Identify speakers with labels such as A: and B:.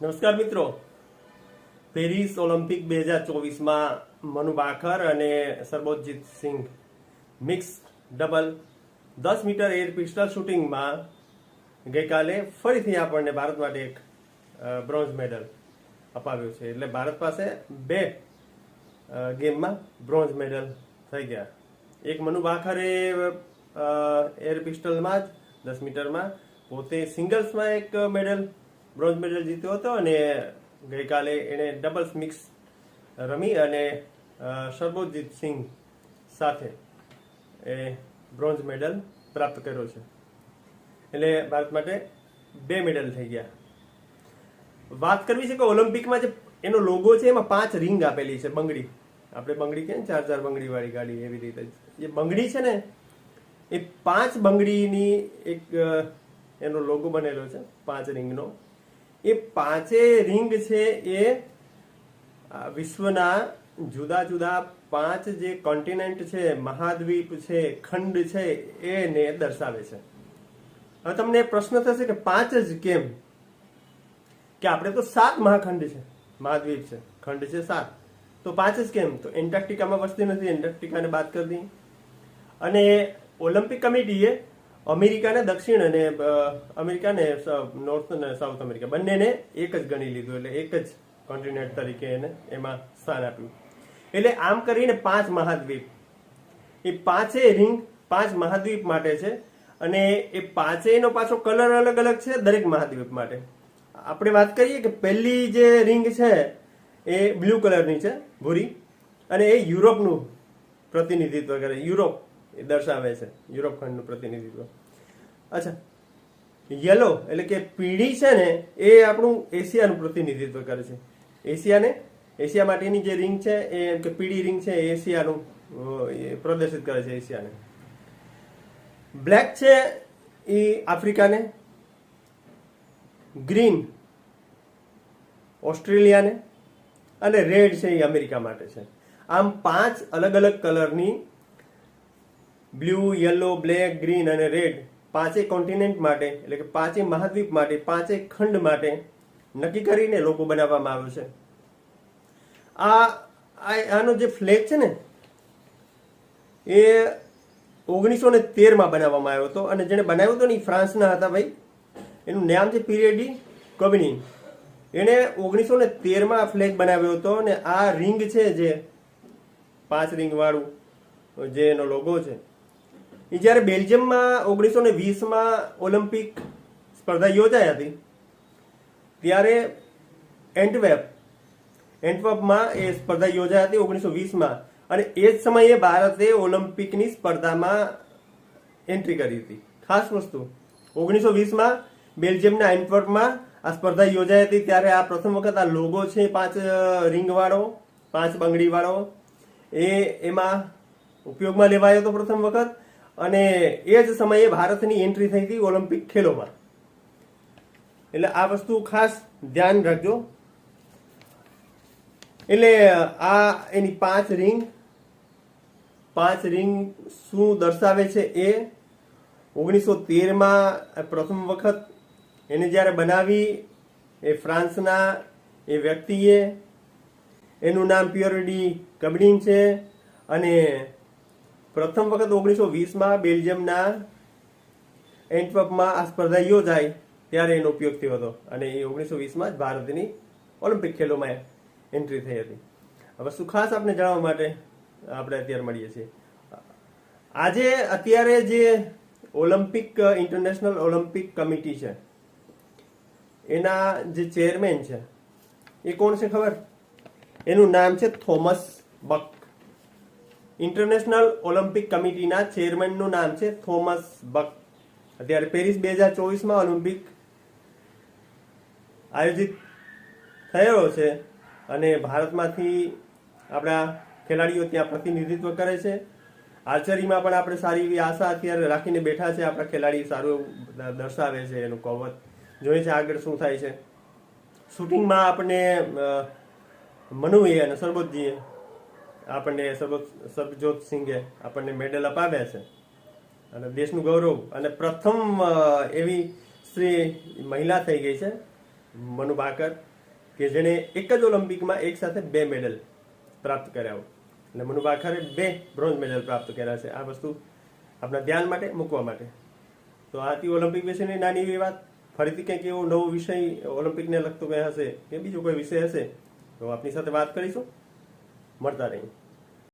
A: નમસ્કાર મિત્રો. Paris Olympic બે હજાર ચોવીસમાં મનુ બાખર અને સરબોતજીત સિંઘ મિક્સ ડબલ દસ મીટર એર પિસ્ટલ શૂટિંગમાં ગઈકાલે ફરીથી આપણને ભારત માટે એક બ્રોન્ઝ મેડલ અપાવ્યો છે. એટલે ભારત પાસે બે ગેમમાં બ્રોન્ઝ મેડલ થઈ ગયા. એક મનુ બાખરે એર પિસ્ટલમાં જ દસ મીટરમાં, પોતે સિંગલ્સમાં એક મેડલ બ્રોન્ઝ મેડલ જીત્યો હતો અને ગઈકાલે એણે ડબલ્સ મિક્સ રમી અને સરબોજીત સિંઘ સાથે એ બ્રોન્ઝ મેડલ પ્રાપ્ત કર્યો છે. એટલે ભારત માટે બે મેડલ થઈ ગયા. વાત કરવી છે કે ઓલિમ્પિકમાં જે એનો લોગો છે, એમાં પાંચ રિંગ આપેલી છે, બંગડી. આપણે બંગડી ને ચાર ચાર બંગડી વાળી ગાડી એવી રીતે જે. બંગડી છે ને, એ પાંચ બંગડીની એક એનો લોગો બનેલો છે, પાંચ રિંગનો. એ પાંચે રિંગ છે એ વિશ્વના જુદા જુદા પાંચ જે કોન્ટિનેન્ટ છે, મહાદ્વીપ છે, ખંડ છે, એને દર્શાવે છે. હવે તમને પ્રશ્ન થશે કે પાંચ જ કેમ? કે આપણે તો સાત મહાખંડ છે, મહાદ્વીપ છે, ખંડ છે સાત. તો પાંચ જ કેમ? તો એન્ટાર્કટિકામાં વસતી નથી, એન્ટાર્કટિકાને બાદ કરી દી અને ઓલિમ્પિક કમિટીએ અમેરિકાને દક્ષિણ અને અમેરિકાને નોર્થ અને સાઉથ અમેરિકા બંનેને એક જ ગણી લીધું એટલે એક જ કોન્ટિનેન્ટ તરીકે એને એમાં સ્થાન આપ્યું. એટલે આમ કરીને પાંચ મહાદ્વીપ. એ પાંચે રિંગ પાંચ મહાદ્વીપ માટે છે અને એ પાંચેયનો પાછો કલર અલગ અલગ છે દરેક મહાદ્વીપ માટે. આપણે વાત કરીએ કે પહેલી જે રિંગ છે એ બ્લુ કલરની છે, ભૂરી. અને એ યુરોપનું પ્રતિનિધિત્વ કરે, યુરોપ. એ દર્શાવે છે, યુરોપ ખંડનું પ્રતિનિધિત્વ. અચ્છા યલો એટલે કે પીળી છે ને, એ આપણું એશિયાનું પ્રતિનિધિત્વ કરે છે. એશિયાને, એશિયા માટેની જે રિંગ છે, એ કે પીળી રિંગ છે, એ એશિયાનું પ્રદર્શિત કરે છે એશિયાને. બ્લેક છે એ આફ્રિકાને. ગ્રીન, ઓસ્ટ્રેલિયાને. અને રેડ છે એ અમેરિકા માટે છે. આમ પાંચ અલગ અલગ કલરની બ્લુ, યલો, બ્લેક, ગ્રીન અને રેડ પાંચેય કોન્ટિનેન્ટ માટે, એટલે કે પાંચેય મહાદ્વીપ માટે પાંચેય ખંડ માટે નક્કી કરીને લોગો બનાવવામાં આવ્યો છે. આ આનો જે ફ્લેગ છે ને, એ ઓગણીસો ને તેરમાં બનાવવામાં આવ્યો હતો અને જેણે બનાવ્યો હતો ને ફ્રાન્સના હતા ભાઈ. એનું નામ છે પિરિયડી કબની. એણે ઓગણીસો ને તેરમાં આ ફ્લેગ બનાવ્યો હતો અને આ રિંગ છે જે, પાંચ રિંગવાળું, જે એનો લોગો છે. એ જ્યારે બેલ્જિયમમાં ઓગણીસો ને વીસમાં ઓલિમ્પિક સ્પર્ધા યોજાઈ હતી, ત્યારે એન્ટવેપ, એન્ટવપમાં એ સ્પર્ધા યોજાઈ હતી ઓગણીસો વીસમાં. અને એ જ સમયે ભારતે ઓલિમ્પિકની સ્પર્ધામાં એન્ટ્રી કરી હતી. ખાસ વસ્તુ, ઓગણીસો વીસમાં બેલ્જિયમના એન્ટવર્પમાં આ સ્પર્ધા યોજાઈ હતી, ત્યારે આ પ્રથમ વખત આ લોગો છે, પાંચ રિંગવાળો, પાંચ બંગડીવાળો, એ એમાં ઉપયોગમાં લેવાયો હતો પ્રથમ વખત. અને એ જ સમયે ભારતની એન્ટ્રી થઈ હતી ઓલિમ્પિક ખેલોમાં. એટલે આ વસ્તુ ખાસ ધ્યાન રાખજો. એટલે આ એની પાંચ રિંગ પાંચ રિંગ શું દર્શાવે છે એ ઓગણીસો તેરમાં પ્રથમ વખત એને જ્યારે બનાવી, એ ફ્રાન્સના એ વ્યક્તિએ, એનું નામ પ્યોરડી કબડીન છે અને પ્રથમ વખત ઓગણીસો વીસમાં બેલ્જિયમના એન્ટવર્પમાં આ સ્પર્ધા યોજાઈ ત્યારે એનો ઉપયોગ થયો હતો અને એ ઓગણીસો વીસમાં જ ભારતની ઓલિમ્પિક ખેલોમાં એન્ટ્રી થઈ હતી. હવે શું ખાસ આપણે જાણવા માટે આપણે અત્યારે મળીએ છીએ? આજે અત્યારે જે ઓલિમ્પિક, ઇન્ટરનેશનલ ઓલિમ્પિક કમિટી છે, એના જે ચેરમેન છે, એ કોણ છે ખબર? એનું નામ છે થોમસ બક. ઇન્ટરનેશનલ ઓલિમ્પિક કમિટીના ચેરમેનનું નામ છે થોમસ બક અત્યારે પેરિસ બે હજાર ચોવીસમાં ઓલિમ્પિક આયોજિત થયેલો છે અને ભારતમાંથી આપણા ખેલાડીઓ ત્યાં પ્રતિનિધિત્વ કરે છે. આર્ચરીમાં પણ આપણે સારી એવી આશા અત્યારે રાખીને બેઠા છે. આપણા ખેલાડી સારું દર્શાવે છે, એનું કૌવત જોઈએ છે આગળ શું થાય છે. શૂટિંગમાં આપણને મનુએ અને સરબતજીએ આપણને સરબજોત સિંઘે આપણને મેડલ અપાવ્યા છે. અને દેશનું ગૌરવ અને પ્રથમ એવી સ્ત્રી મહિલા થઈ ગઈ છે, મનુ ભાકર કે જેણે એક જ ઓલિમ્પિકમાં એક સાથે બે મેડલ પ્રાપ્ત કર્યા એટલે મનુ ભાકરે બે બ્રોન્ઝ મેડલ પ્રાપ્ત કર્યા છે. આ વસ્તુ આપણા ધ્યાન માટે, મૂકવા માટે. તો આથી ઓલિમ્પિક વિશેની નાની એવી વાત. ફરીથી કંઈક એવો નવો વિષય ઓલિમ્પિકને લગતો કંઈ હશે કે બીજો કોઈ વિષય હશે, તો આપની સાથે વાત કરીશું. મળતા રહીએ